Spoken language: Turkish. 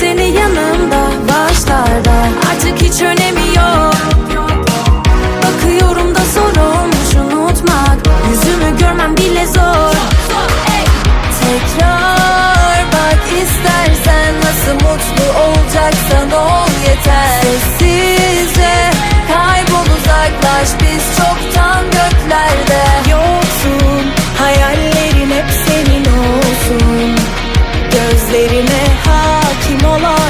seni yanımda başlarda Artık hiç önemi yok. Bakıyorum da zor olmuş unutmak. Yüzümü görmem bile zor. Tekrar bak istersen Nasıl mutlu olacaksan ol yeter. Sessizce kaybol uzaklaş. Biz çoktan göklerde Yoksun. Hayallerin hep senin olsun. Gözlerine no longer